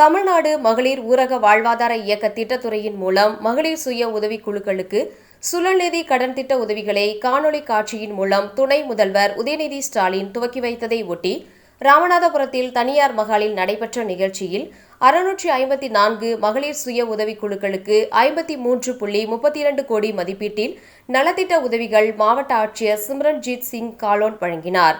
தமிழ்நாடு மகளிர் ஊரக வாழ்வாதார இயக்க திட்டத்துறையின் மூலம் மகளிர் சுய உதவிக்குழுக்களுக்கு சுழல்நிதி கடன் திட்ட உதவிகளை காணொலி காட்சியின் மூலம் துணை முதல்வர் உதயநிதி ஸ்டாலின் துவக்கி வைத்ததை ஒட்டி ராமநாதபுரத்தில் தனியார் மகாலில் நடைபெற்ற நிகழ்ச்சியில் அறுநூற்றி ஐம்பத்தி நான்கு மகளிர் சுய உதவிக்குழுக்களுக்கு ஐம்பத்தி மூன்று புள்ளி முப்பத்தி இரண்டு கோடி மதிப்பீட்டில் நலத்திட்ட உதவிகள் மாவட்ட ஆட்சியர் சிம்ரன்ஜீத் சிங் காலோன் வழங்கினார்.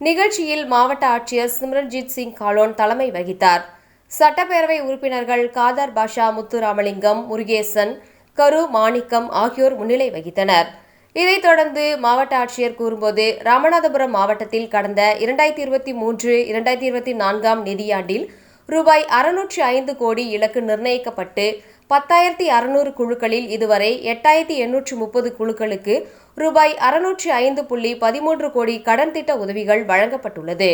நிகழ்ச்சியில் மாவட்ட ஆட்சியர் சிம்ரன்ஜீத் சிங் காலோன் தலைமை வகித்தார். சட்டப்பேரவை உறுப்பினர்கள் காதர் பாஷா முத்துராமலிங்கம் முருகேசன் கரு மாணிக்கம் ஆகியோர் முன்னிலை வகித்தனர். இதைத் தொடர்ந்து மாவட்ட ஆட்சியர் கூறும்போது ராமநாதபுரம் மாவட்டத்தில் கடந்த இரண்டாயிரத்தி இருபத்தி மூன்று இரண்டாயிரத்தி இருபத்தி நான்காம் நிதியாண்டில் ரூபாய் அறுநூற்றி ஐந்து கோடி இலக்கு நிர்ணயிக்கப்பட்டு பத்தாயிரத்தி அறுநூறு குழுக்களில் இதுவரை எட்டாயிரத்தி எண்ணூற்று முப்பது குழுக்களுக்கு ரூபாய் அறுநூற்றி ஐந்து புள்ளி பதிமூன்று கோடி கடன் திட்ட உதவிகள் வழங்கப்பட்டுள்ளது.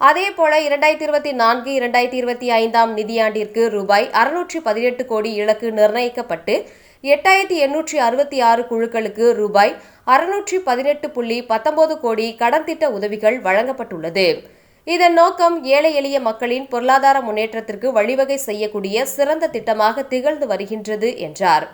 அதேபோல இரண்டாயிரத்தி இருபத்தி நான்கு இரண்டாயிரத்தி இருபத்தி ஐந்தாம் நிதியாண்டிற்கு ரூபாய் அறுநூற்றி பதினெட்டு கோடி இலக்கு நிர்ணயிக்கப்பட்டு எட்டாயிரத்தி எண்ணூற்றி அறுபத்தி ஆறு குழுக்களுக்கு ரூபாய் அறுநூற்றி பதினெட்டு புள்ளி பத்தொன்பது கோடி கடன் திட்ட உதவிகள் வழங்கப்பட்டுள்ளது. இதன் நோக்கம் ஏழை எளிய மக்களின் பொருளாதார முன்னேற்றத்திற்கு வழிவகை செய்யக்கூடிய சிறந்த திட்டமாக திகழ்ந்து வருகின்றது என்றார்.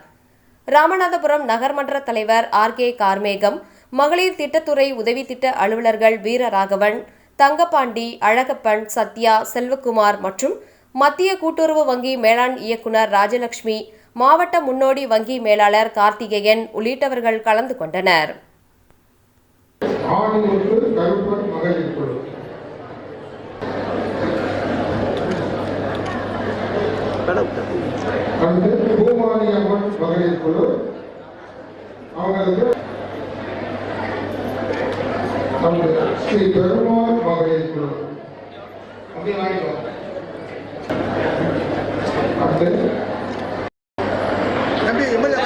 ராமநாதபுரம் நகர்மன்ற தலைவர் ஆர் கே கார்மேகம் மகளிர் திட்டத்துறை உதவி திட்ட அலுவலர்கள் வீரராகவன் தங்கப்பாண்டி அழகப்பன் சத்யா செல்வகுமார் மற்றும் மத்திய கூட்டுறவு வங்கி மேலாண் இயக்குனர் ராஜலட்சுமி மாவட்ட முன்னோடி வங்கி மேலாளர் கார்த்திகேயன் உள்ளிட்டவர்கள் கலந்து கொண்டனர். அவங்களுக்கு ஸ்ரீ பெருமாள் மகளிர் குழு அப்படி வாங்கிக்கலாம் அடுத்து. தம்பி எம்எல்ஏ